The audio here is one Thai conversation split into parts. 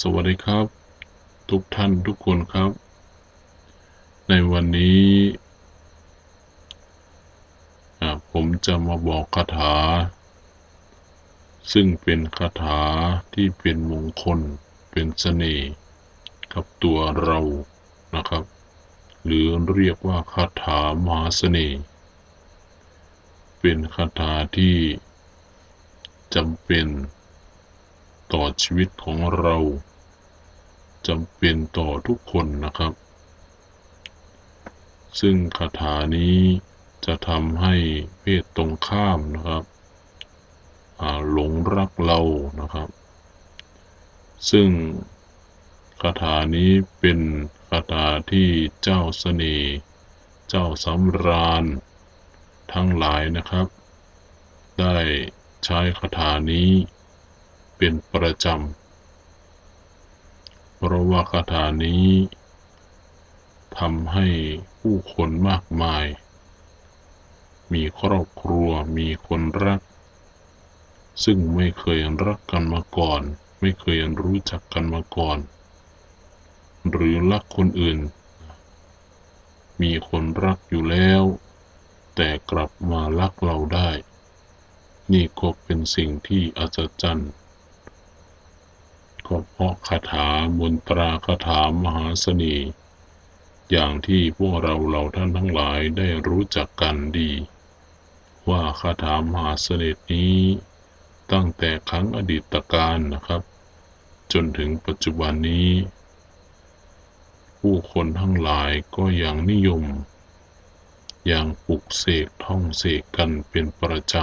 สวัสดีครับ ทุกท่านทุกคนครับ ในวันนี้ผมจะมาบอกคาถา ซึ่งเป็นคาถาที่เป็นมงคลเป็นเสน่ห์กับตัวเรานะครับ หรือเรียกว่าคาถามหาเสน่ห์เป็นคาถาที่จำเป็น ต่อชีวิตของเราจำเป็นต่อทุกคนนะครับ ซึ่งคาถานี้จะทำให้เพศตรงข้ามนะครับหลงรักเรานะครับ ซึ่งคาถานี้เป็นคาถาที่เจ้าเสน่ห์เจ้าสำราญ ทั้งหลายนะครับ ได้ใช้คาถานี้ เป็นประจำ เพราะว่าคาถานี้ทำให้ผู้คนมากมาย มีครอบครัวมีคนรัก ซึ่งไม่เคยรักกันมาก่อน ไม่เคยรู้จักกันมาก่อน หรือรักคนอื่น มีคนรักอยู่แล้ว แต่กลับมารักเราได้ นี่ก็เป็นสิ่งที่อัศจรรย์ ก็เพราะคาถามนตราคาถามหาเสน่ห์อย่างที่พวกเราเราท่านทั้งหลายได้รู้จักกันดี ว่าคาถามหาเสน่ห์นี้ตั้งแต่ครั้งอดีตการนะครับ จนถึงปัจจุบันนี้ ผู้คนทั้งหลายก็ยังนิยม อยังปลุกเสกท่องเสกกันเป็นประจ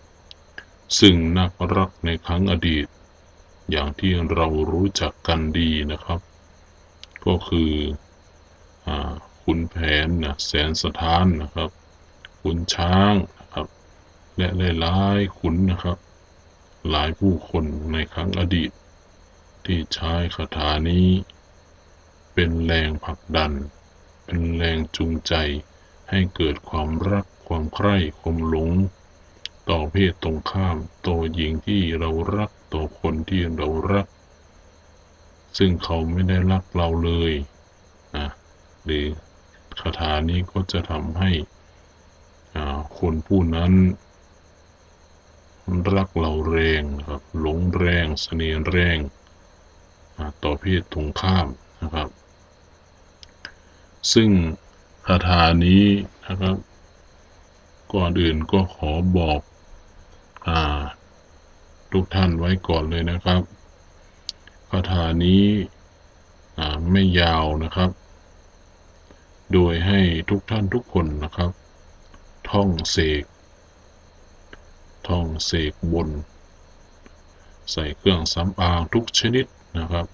ำซึ่งนักรักในครั้งอดีต อย่างที่เรารู้จักกันดีนะครับ ก็คืออขุนแผนนะแสนสถานนะครับขุนช้างนะครับ และหลายๆขุนนะครับ หลายผู้คนในครั้งอดีต ที่ใช้คาถานี้ เป็นแรงผลักดัน เป็นแรงจูงใจ ให้เกิดความรักความใคร่ความหลง ต่อเพศตรงข้ามต่อหญิงที่เรารัก ต่อคนที่เรารัก ซึ่งเขาไม่ได้รักเราเลยนะหรือคาถานี้ก็จะทำให้คนผู้นั้น รักเราแรงนะครับหลงแรงเสน่ห์แรงต่อเพศตรงข้ามนะครับ ซึ่งคาถานี้นะครับ ก่อนอื่นก็ขอบอกอ่า ทุกท่านไว้ก่อนเลยนะครับคาถานี้ไม่ยาวนะครับ โดยให้ทุกท่านทุกคนนะครับ ท่องเสก ท่องเสกบน ใส่เครื่องสำอางทุกชนิดนะครับ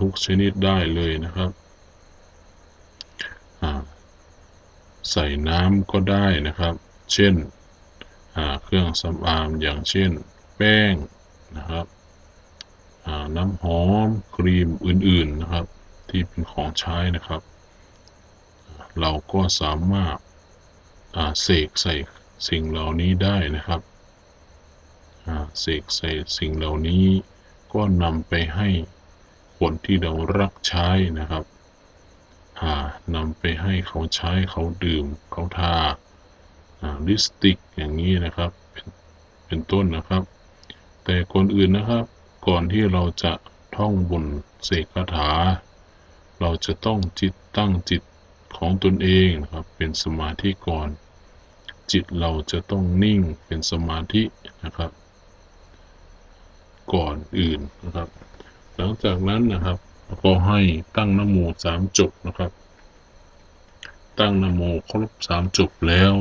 ทุกชนิดได้เลยนะครับ ใส่น้ำก็ได้นะครับ เช่น เครื่องสำอางอย่างเช่น แป้งนะครับน้ำหอมครีมอื่นๆนะครับ ที่เป็นของใช้นะครับ เราก็สามารถาเสกใส่สิ่งเหล่านี้ได้นะครับเสกใส่สิ่งเหล่านี้ก็นำไปให้คนที่เรารักใช้นะครับนำไปให้เขาใช้เขาดื่ม เขาทาลิปสติกอย่างนี้นะครับ เปเป็นต้นนะครับ แต่ก่อนอื่นนะครับ ก่อนที่เราจะท่องบนเสกคาถา เราจะต้องจิตตั้งจิตของตนเองนะครับ เป็นสมาธิก่อน จิตเราจะต้องนิ่งเป็นสมาธินะครับ ก่อนอื่นนะครับ หลังจากนั้นนะครับก็ให้ตั้งนโมสามจบนะครับ ตั้งนโมครบสามจบแล้ว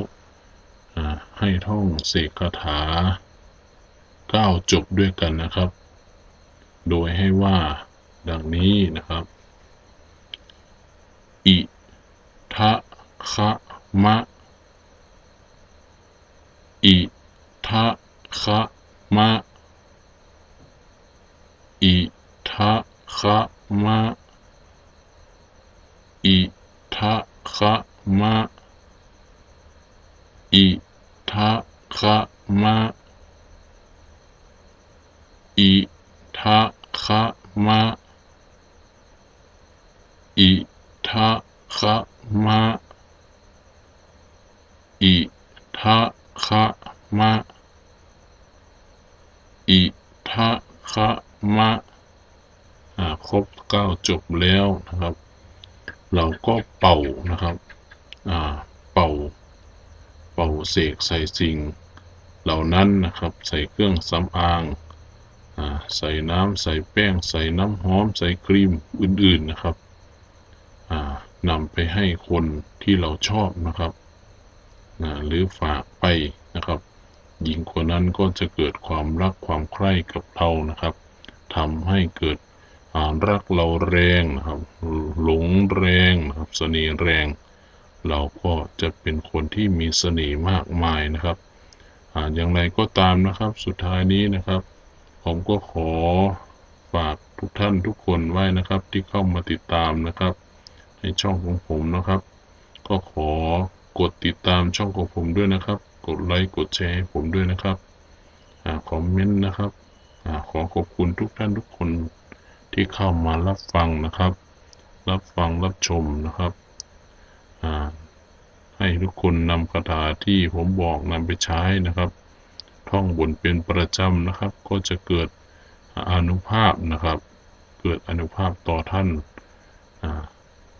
ให้ท่องเสกคาถา เก้าจบด้วยกันนะครับ โดยให้ว่าดังนี้นะครับ อิทะคะมะ อิทะคะมะ อิทะคะมะ อิทะคะมะ อิทะคะมะ อิทะค คะมะ อิทะ คะมะอิทะคะมะอิทะคะมะอ่าครบเก้าจบแล้วนะครับ เราก็เป่านะครับเป่า เป่าเสกใส่สิ่ง เหล่านั้นนะครับ ใส่เครื่องสำอางอใส่น้ำใส่แป้ง ใส่น้ำหอม ใส่ครีมอื่นๆนะครับ นำไปให้คนที่เราชอบนะครับอ่าหรือฝากไปนะครับ หญิงคนนั้นก็จะเกิดความรักความใคร่กับเรานะครับทำให้เกิดอ่ารักเราแรงนะครับ หลงแรงนะครับเสน่ห์แรง เราก็จะเป็นคนที่มีเสน่ห์มากมายนะครับออย่างไรก็ตามนะครับ สุดท้ายนี้นะครับ ผมก็ขอฝากทุกท่านทุกคนไว้นะครับที่เข้ามาติดตามนะครับ ในช่องของผมนะครับ ก็ขอกดติดตามช่องของผมด้วยนะครับ กดไลค์กดแชร์ให้ผมด้วยนะครับอ่าคอมเมนต์นะครับอ่าขอขอบคุณทุกท่านทุกคนที่เข้ามารับฟังนะครับ รับฟังรับชมนะครับอ่าให้ทุกคนนำคาถาที่ผมบอกนำไปใช้นะครับ ท่องบนเป็นประจำนะครับ ก็จะเกิดอนุภาพนะครับ เกิดอนุภาพต่อท่านอ่า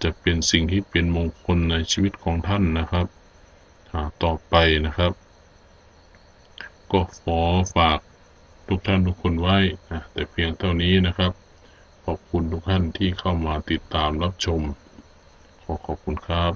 จะเป็นสิ่งที่เป็นมงคลในชีวิตของท่านนะครับต่อไปนะครับ ก็ขอฝากทุกท่านทุกคนไว้นะแต่เพียงเท่านี้นะครับ ขอบคุณทุกท่านที่เข้ามาติดตามรับชม ขอขอบคุณครับ